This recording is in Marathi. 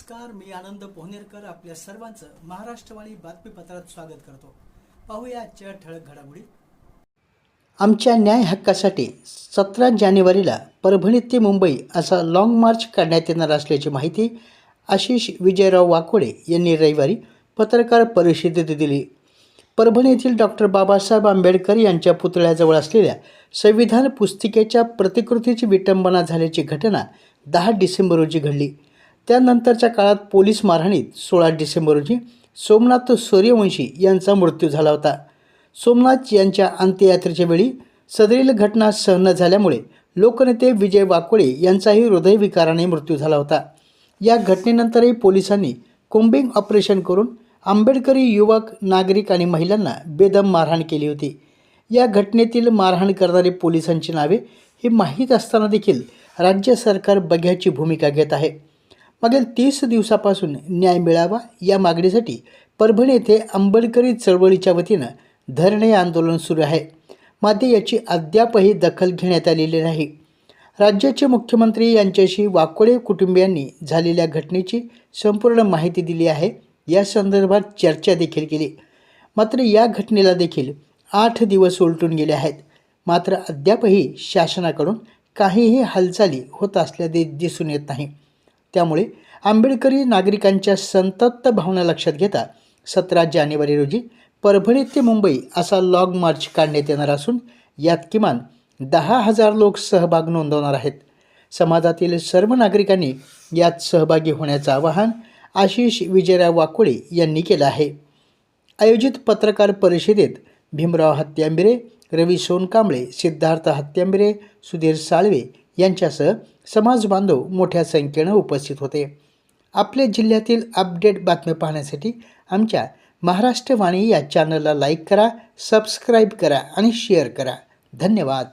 नमस्कार मी आनंद पोहनेरकर आपल्या सर्वांचं महाराष्ट्रवाणी बातमीपत्रात स्वागत करतो. पाहूया आजच्या ठळक घडामोडी. आमच्या न्याय हक्कासाठी सतरा जानेवारीला परभणी ते मुंबई असा लाँग मार्च काढण्यात येणार असल्याची माहिती आशिष विजयराव वाकोडे यांनी रविवारी पत्रकार परिषदेत दिली. परभणी येथील डॉक्टर बाबासाहेब आंबेडकर यांच्या पुतळ्याजवळ असलेल्या संविधान पुस्तिकेच्या प्रतिकृतीची विटंबना झाल्याची घटना दहा डिसेंबर रोजी घडली. त्यानंतरच्या काळात पोलीस मारहाणीत सोळा डिसेंबर रोजी सोमनाथ सूर्यवंशी यांचा मृत्यू झाला होता. सोमनाथ यांच्या अंत्ययात्रेच्या वेळी सदरील घटना सहन झाल्यामुळे लोकनेते विजय वाकोळे यांचाही हृदयविकाराने मृत्यू झाला होता. या घटनेनंतरही पोलिसांनी कोम्बिंग ऑपरेशन करून आंबेडकरी युवक नागरिक आणि महिलांना बेदम मारहाण केली होती. या घटनेतील मारहाण करणारे पोलिसांची नावे ही माहीत असताना देखील राज्य सरकार बघ्याची भूमिका घेत आहे. मागील तीस दिवसापासून न्याय मिळावा या मागणीसाठी परभणी येथे आंबेडकरी चळवळीच्या वतीनं धरणे आंदोलन सुरू आहे. मात्र याची अद्यापही दखल घेण्यात आलेली नाही. राज्याचे मुख्यमंत्री यांच्याशी वाकोडे कुटुंबियांनी झालेल्या घटनेची संपूर्ण माहिती दिली आहे. या संदर्भात चर्चा देखील केली. मात्र या घटनेला देखील आठ दिवस उलटून गेले आहेत. मात्र अद्यापही शासनाकडून काहीही हालचाली होत असल्याचे दिसून येत नाही. त्यामुळे आंबेडकरी नागरिकांच्या संतप्त भावना लक्षात घेता सतरा जानेवारी रोजी परभणी ते मुंबई असा लॉग मार्च काढण्यात येणार असून यात किमान दहा हजार लोक सहभाग नोंदवणार आहेत. समाजातील सर्व नागरिकांनी यात सहभागी होण्याचं आवाहन आशिष विजयराव वाकोडे यांनी केलं आहे. आयोजित पत्रकार परिषदेत भीमराव हत्यांबिरे रवी सोनकांबळे सिद्धार्थ हत्यांबिरे सुधीर साळवे यांच्यासह समाज बांधव मोठ्या संख्येनं उपस्थित होते. आपल्या जिल्ह्यातील अपडेट बातम्या पाहण्यासाठी आमच्या महाराष्ट्र वाणी या चॅनलला लाईक करा सबस्क्राईब करा आणि शेअर करा. धन्यवाद.